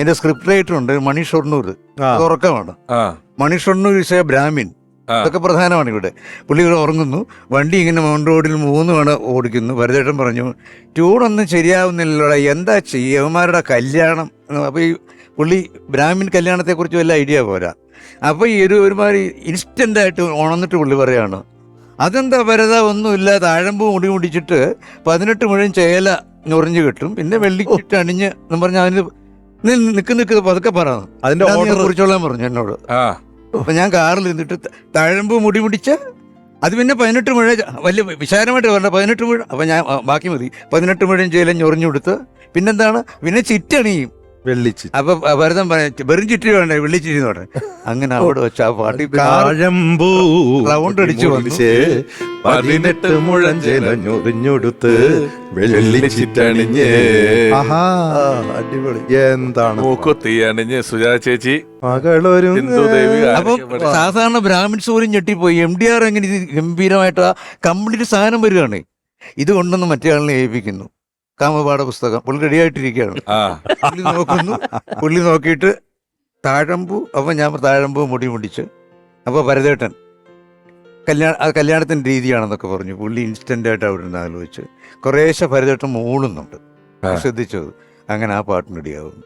എന്റെ script writer ഉണ്ട് Mani Shoranur. ഉറക്കമാണ്. Mani Shoranur is a brahmin അതൊക്കെ പ്രധാനമാണ് ഇവിടെ. പുള്ളി ഇവിടെ ഉറങ്ങുന്നു. വണ്ടി ഇങ്ങനെ മൗൺ റോഡിൽ മൂന്ന് തവണ ഓടിക്കുന്നു. ഭരതേട്ടൻ പറഞ്ഞു ട്യൂണൊന്നും ശരിയാവുന്നില്ലല്ലോടാ. എന്താ ചെയ്യവന്മാരുടെ കല്യാണം. അപ്പോൾ ഈ പുള്ളി ബ്രാഹ്മിൻ കല്യാണത്തെക്കുറിച്ച് വല്ല ഐഡിയ പോരാ. അപ്പോൾ ഈ ഒരു ഒരുമാതിരി ഇൻസ്റ്റന്റായിട്ട് ഉണർന്നിട്ട് പുള്ളി പറയാണ് അതെന്താ ഭരത ഒന്നുമില്ല. താഴമ്പ് മുടി മുടിച്ചിട്ട് പതിനെട്ട് മുഴുവൻ ചേല ഞൊറിഞ്ഞ് കിട്ടും. പിന്നെ വെള്ളിക്കിട്ട് അണിഞ്ഞ് എന്ന് പറഞ്ഞാൽ അതിന് നിൽക്ക് നിക്ക് പതുക്കെ പറ. അതിന്റെ ഓർഡർ കുറിച്ചോളാൻ പറഞ്ഞു എന്നോട്. ആ. അപ്പൊ ഞാൻ കാറിൽ നിന്നിട്ട് തഴമ്പ് മുടി മുടിച്ച് അത് പിന്നെ പതിനെട്ട് മുഴ വലിയ വിശാലമായിട്ട് പറഞ്ഞ പതിനെട്ട് മുഴ അപ്പൊ ഞാൻ ബാക്കി മതി. പതിനെട്ട് മുഴം ചെയ്യലും ഞൊറിഞ്ഞു കൊടുത്ത് പിന്നെന്താണ്? പിന്നെ ചിറ്റണിയും. വെള്ളിച്ച് അപ്പൊ ഭരതൻ പറയാ വെറും ചിറ്റി വേണ്ട വെള്ളിച്ചിരി എന്ന് പറഞ്ഞു അങ്ങനെ അവിടെ വെച്ച് ആ പാട്ടി റൗണ്ട് അടിച്ചു വന്നു. പതിനെട്ട് പതിനെട്ട് മുഴഞ്ചെലഞ്ഞൊറിഞ്ഞൊടുത്ത് വെള്ളിച്ചിട്ടണിഞ്ഞ് ആഹാ അടിപൊളി. എന്താണ്? മൂക്കുത്തി അണിഞ്ഞ് സുജാത ചേച്ചി. മകളൊരു അപ്പൊ സാധാരണ ബ്രാഹ്മിൻസ് പോലും ഞെട്ടിപ്പോയി. എം ഡി ആർ എങ്ങനെ ഗംഭീരമായിട്ട് ആ കംപ്ലീറ്റ് സാധനം വരികയാണ്. ഇത് കൊണ്ടൊന്ന് മറ്റേ ആളിനെ ഏൽപ്പിക്കുന്നു. കാമപാഠ പുസ്തകം. പുള്ളി റെഡിയായിട്ടിരിക്കുകയാണ് പുള്ളി നോക്കുന്നു. പുള്ളി നോക്കിയിട്ട് താഴമ്പൂ അപ്പം ഞാൻ താഴമ്പു മുടി മുടിച്ച്. അപ്പോൾ ഭരതേട്ടൻ കല്യാണ ആ കല്യാണത്തിന്റെ രീതിയാണെന്നൊക്കെ പറഞ്ഞു. പുള്ളി ഇൻസ്റ്റന്റ് ആയിട്ട് അവിടെ നിന്ന് ആലോചിച്ച്. കുറേശ്ശെ ഭരതേട്ടൻ മൂളുന്നുണ്ട്. ശ്രദ്ധിച്ചത് അങ്ങനെ ആ പാട്ടിന് റെഡിയാവും